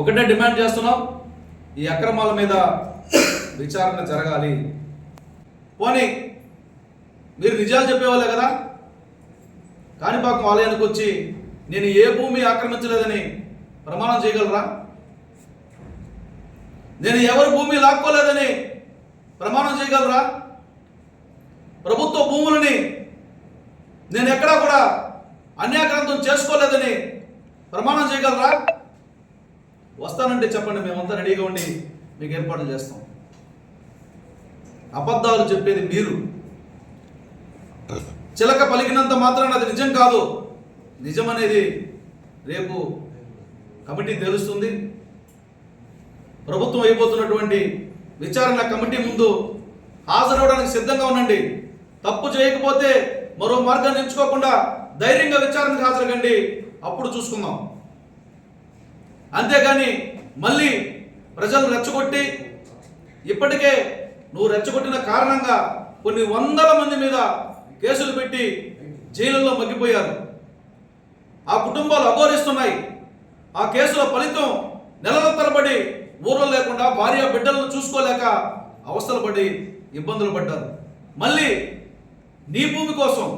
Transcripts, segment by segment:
ఒకటే డిమాండ్ చేస్తున్నాం ఈ అక్రమాల మీద విచారణ జరగాలి. పోనీ మీరు నిజాలు చెప్పేవాళ్ళే కదా? కాణిపాకం ఆలయానికి వచ్చి నేను ఏ భూమి ఆక్రమించలేదని ప్రమాణం చేయగలరా? నేను ఎవరి భూమి లాక్కోలేదని ప్రమాణం చేయగలరా? ప్రభుత్వ భూములని నేను ఎక్కడా కూడా అన్యాక్రాంతం చేసుకోలేదని ప్రమాణం చేయగలరా? వస్తానంటే చెప్పండి మేమంతా రెడీగా ఉండి మీకు ఏర్పాట్లు చేస్తాం. అబద్ధాలు చెప్పేది మీరు. చిలక పలికినంత మాత్రాన అది నిజం కాదు. నిజం అనేది రేపు కమిటీ తెలుస్తుంది. ప్రభుత్వం అయిపోతున్నటువంటి విచారణ కమిటీ ముందు హాజరవడానికి సిద్ధంగా ఉండండి. తప్పు చేయకపోతే మరో మార్గాన్ని ఎంచుకోకుండా ధైర్యంగా విచారణకు హాజరకండి అప్పుడు చూసుకుందాం. అంతేగాని మళ్ళీ ప్రజలు రెచ్చగొట్టి ఇప్పటికే నువ్వు రెచ్చగొట్టిన కారణంగా కొన్ని వందల మంది మీద కేసులు పెట్టి జైలులో మగ్గిపోయారు. ఆ కుటుంబాలు అఘోరిస్తున్నాయి. ఆ కేసుల ఫలితం నెలల తరబడి ఊర్లో లేకుండా భార్య బిడ్డలను చూసుకోలేక అవస్థలు పడి ఇబ్బందులు పడ్డారు. మళ్ళీ నీ భూమి కోసం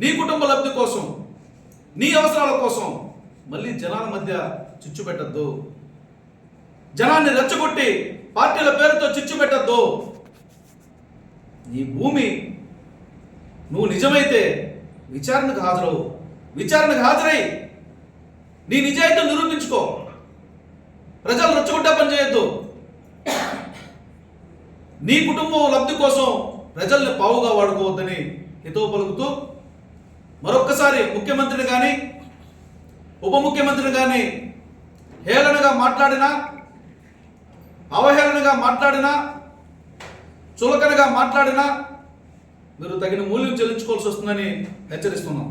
నీ కుటుంబ లబ్ధి కోసం నీ అవసరాల కోసం మళ్ళీ జనాల మధ్య చిచ్చు పెట్టద్దు. జనాన్ని రెచ్చగొట్టి పార్టీల పేరుతో చిచ్చు పెట్టద్దు. నీ భూమి నువ్వు నిజమైతే విచారణకు హాజరవు. విచారణకు హాజరై నీ నిజాయితీ నిరూపించుకో. ప్రజలు రెచ్చగొట్టే పని చేయొద్దు. నీ కుటుంబం లబ్ధి కోసం ప్రజల్ని పావుగా వాడుకోవద్దని హితవు పలుకుతూ మరొక్కసారి ముఖ్యమంత్రిని కానీ ఉప ముఖ్యమంత్రిని కానీ హేళనగా మాట్లాడినా అవహేళనగా మాట్లాడినా చులకనగా మాట్లాడినా మీరు తగిన మూల్యం చెల్లించుకోవాల్సి వస్తుందని హెచ్చరిస్తున్నాం.